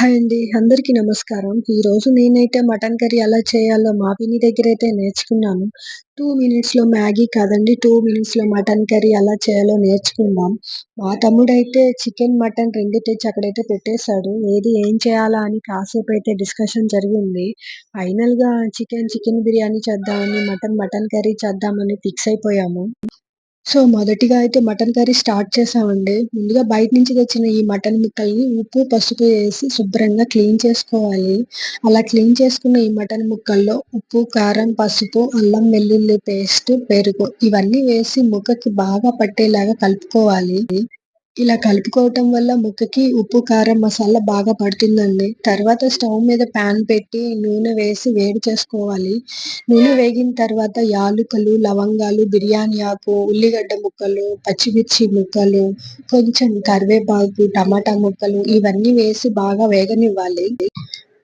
Hi అండి. అందరికీ నమస్కారం. ఈరోజు నేనైతే మటన్ కర్రీ ఎలా చేయాలో మా పిన్ని అయితే నేర్చుకున్నాను. టూ మినిట్స్‌లో మ్యాగీ కాదండి. టూ మినిట్స్‌లో మటన్ కర్రీ ఎలా చేయాలో నేర్చుకుందాం. మా తమ్ముడైతే చికెన్, మటన్ రెండు తెచ్చి అక్కడైతే పెట్టేశాడు ఏది ఏం చేయాలా అని కాసేపు అయితే డిస్కషన్ జరిగింది. ఫైనల్‌గా చికెన్, చికెన్ బిర్యానీ చేద్దామని, మటన్, మటన్ కర్రీ చేద్దామని ఫిక్స్ అయిపోయాము. సో, మొదటిగా అయితే మటన్ కర్రీ స్టార్ట్ చేసామండి ముందుగా బయట నుంచి తెచ్చిన ఈ మటన్ ముక్కల్ని ఉప్పు, పసుపు వేసి శుభ్రంగా క్లీన్ చేసుకోవాలి. అలా క్లీన్ చేసుకున్న ఈ మటన్ ముక్కల్లో ఉప్పు, కారం, పసుపు, అల్లం వెల్లుల్లి పేస్ట్, పెరుగు ఇవన్నీ వేసి ముక్కకి బాగా పట్టేలాగా కలుపుకోవాలి. ఇలా కలుపుకోవటం వల్ల ముక్కకి ఉప్పు, కారం, మసాలా బాగా పడుతుందండి. తర్వాత స్టవ్ మీద పాన్ పెట్టి నూనె వేసి వేడి చేసుకోవాలి. నూనె వేగిన తర్వాత యాలుకలు, లవంగాలు, బిర్యానీ ఆకు, ఉల్లిగడ్డ ముక్కలు, పచ్చిమిర్చి ముక్కలు, కొంచెం కరివేపాకు, టమాటా ముక్కలు ఇవన్నీ వేసి బాగా వేగనివ్వాలి.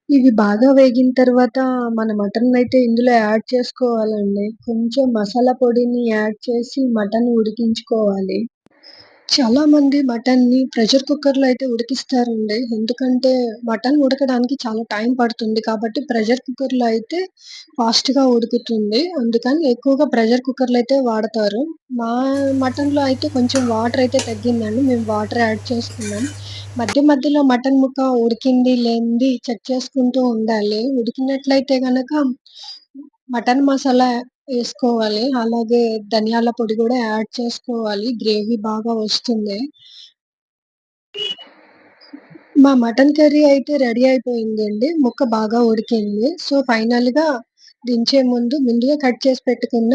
ఇవి బాగా వేగిన తర్వాత మన మటన్ అయితే ఇందులో యాడ్ చేసుకోవాలండి. కొంచెం మసాలా పొడిని యాడ్ చేసి మటన్ ఉడికించుకోవాలి. చాలామంది మటన్‌ని ప్రెషర్ కుక్కర్‌లో అయితే ఉడికిస్తారండి. ఎందుకంటే మటన్ ఉడకడానికి చాలా టైం పడుతుంది. కాబట్టి ప్రెషర్ కుక్కర్‌లో అయితే ఫాస్ట్‌గా ఉడుకుతుంది. అందుకని ఎక్కువగా ప్రెషర్ కుక్కర్‌లో అయితే వాడతారు. మా మటన్‌లో అయితే కొంచెం వాటర్ అయితే తగ్గిందండి. మేము వాటర్ యాడ్ చేసుకున్నాం. మధ్య మధ్యలో మటన్ ముక్క ఉడికింది లేనిది చెక్ చేసుకుంటూ ఉండాలి. ఉడికినట్లయితే గనక మటన్ మసాలా వేసుకోవాలి అలాగే ధనియాల పొడి కూడా యాడ్ చేసుకోవాలి. గ్రేవీ బాగా వస్తుంది. మా మటన్ కర్రీ అయితే రెడీ అయిపోయిందండి. ముక్క బాగా ఉడికింది. సో, ఫైనల్‌గా దించే ముందు ముందుగా కట్ చేసి పెట్టుకున్న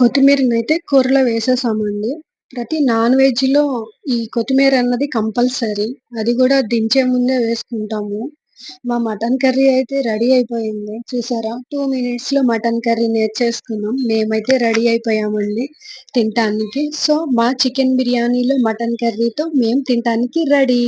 కొత్తిమీరనైతే కూరలో వేసేసామండి. ప్రతి నాన్ వెజ్‌లో ఈ కొత్తిమీర అన్నది కంపల్సరీ. అది కూడా దించే ముందే వేసుకుంటాము. మా మటన్ కర్రీ అయితే రెడీ అయిపోయింది. చూసారా టూ మినిట్స్లో మటన్ కర్రీ నేర్చేసుకున్నాం. మేమైతే రెడీ అయిపోయామండి తినటానికి. సో, మా చికెన్ బిర్యానీలో మటన్ కర్రీతో మేము తినటానికి రెడీ.